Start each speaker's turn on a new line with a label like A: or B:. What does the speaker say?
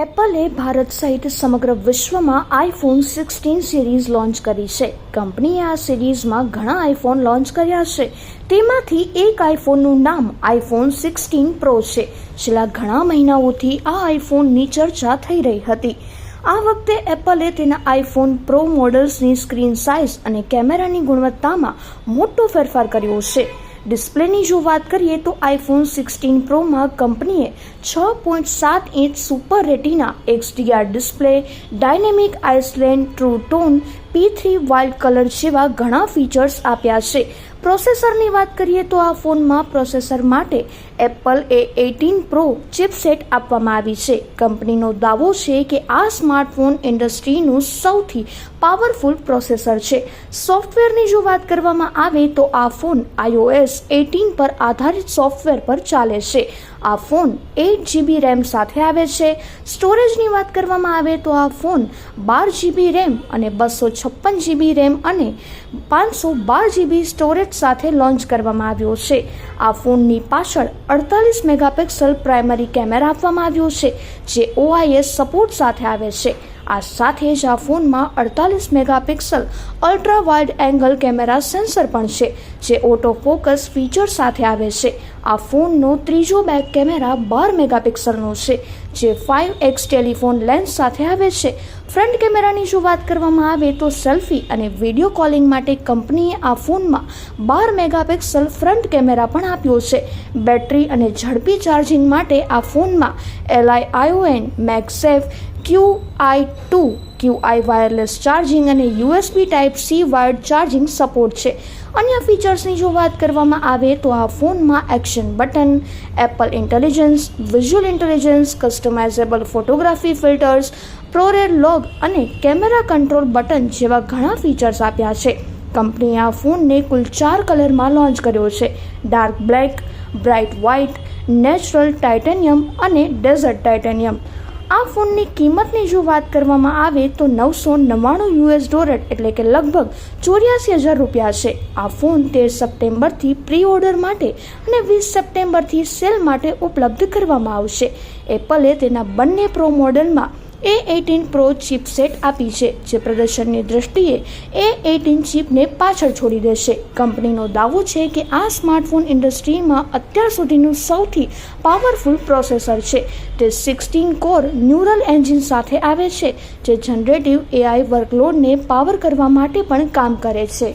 A: એપલે ભારત સહિત સમગ્ર વિશ્વમાં આઈફોન સિક્સટીન સિરીઝ લોન્ચ કરી છે. કંપનીએ આ સિરીઝમાં ઘણા આઈફોન લોન્ચ કર્યા છે. તેમાંથી એક આઈફોનનું નામ આઈફોન સિક્સટીન પ્રો છે. છેલ્લા ઘણા મહિનાઓથી આ આઈફોનની ચર્ચા થઈ રહી હતી. આ વખતે એપલે તેના આઈફોન પ્રો મોડલ્સની સ્ક્રીન સાઇઝ અને કેમેરાની ગુણવત્તામાં મોટો ફેરફાર કર્યો છે. ડિસ્પ્લેની જો વાત કરીએ તો આઈફોન સિક્સટીન પ્રોમાં કંપનીએ છ પોઈન્ટ સાત inch super retina XDR display dynamic island true tone P three wide colour જેવા ઘણા ફીચર્સ આપ્યા છે. પ્રોસેસરની વાત કરીએ તો આ ફોનમાં પ્રોસેસર માટે Apple A eighteen pro chipset આપવામાં આવી છે. કંપનીનો દાવો છે કે આ સ્માર્ટફોન ઇન્ડસ્ટ્રીનું સૌથી પાવરફુલ પ્રોસેસર છે. સોફ્ટવેરની જો વાત કરવામાં આવે તો આ ફોન આઈઓએસ એટીન પર આધારિત સોફ્ટવેર પર ચાલે છે. આ ફોન એટ જીબી રેમ સાથે આવે છે. સ્ટોરેજની વાત કરવામાં આવે તો આ ફોન બાર જીબી રેમ અને બસો છપ્પન જીબી રેમ અને પાંચસો બાર જીબી સ્ટોરેજ સાથે લોન્ચ કરવામાં આવ્યો છે. આ ફોનની પાછળ અડતાલીસ મેગાપિક્સલ પ્રાઇમરી કેમેરા આપવામાં આવ્યો છે, જે ઓઆઈએસ સપોર્ટ સાથે આવે છે. આ સાથે જ આ ફોનમાં અડતાલીસ megapixel ultra wide angle camera sensor પણ છે, જે ઓટો ફોકસ ફીચર સાથે આવે છે. આ ફોનનો ત્રીજો બેક કેમેરા બાર મેગાપિક્સલનો છે, જે ફાઇવ એક્સ ટેલિફોન લેન્સ સાથે આવે છે. ફ્રન્ટ કેમેરાની જો વાત કરવામાં આવે તો સેલ્ફી અને વીડિયો કોલિંગ માટે કંપનીએ આ ફોનમાં બાર મેગાપિક્સલ ફ્રન્ટ કેમેરા પણ આપ્યો છે. બેટરી અને ઝડપી ચાર્જિંગ માટે આ ફોનમાં LI ION MagSafe Q I two Q I wireless charging અને USB type C wired charging support છે. અન્ય ફીચર્સની જો વાત કરવામાં આવે તો આ ફોનમાં action button Apple intelligence visual intelligence customizable photography filters ProRes log અને કેમેરા કંટ્રોલ બટન જેવા ઘણા ફીચર્સ આપ્યા છે. કંપનીએ આ ફોનને કુલ ચાર કલરમાં લોન્ચ કર્યો છે. Dark black bright white natural titanium અને ડેઝર્ટ ટાઇટેનિયમ આ ફોનની કિંમતની જો વાત કરવામાં આવે તો નવસો નવ્વાણું યુએસ ડોલર એટલે કે લગભગ ચોર્યાસી હજાર રૂપિયા છે. આ ફોન તેર સપ્ટેમ્બરથી પ્રી ઓર્ડર માટે અને વીસ સપ્ટેમ્બરથી સેલ માટે ઉપલબ્ધ કરવામાં આવશે. એપલે તેના બંને પ્રો મોડલમાં એ એટીન પ્રો ચિપસેટ આપી છે, જે પ્રદર્શનની દ્રષ્ટિએ એ એટીન ચિપને પાછળ છોડી દેશે. કંપનીનો દાવો છે કે આ સ્માર્ટફોન ઇન્ડસ્ટ્રીમાં અત્યાર સુધીનું સૌથી પાવરફુલ પ્રોસેસર છે. તે સિક્સટીન કોર ન્યુરલ એન્જિન સાથે આવે છે, જે જનરેટિવ એઆઈ વર્કલોડને પાવર કરવા માટે પણ કામ કરે છે.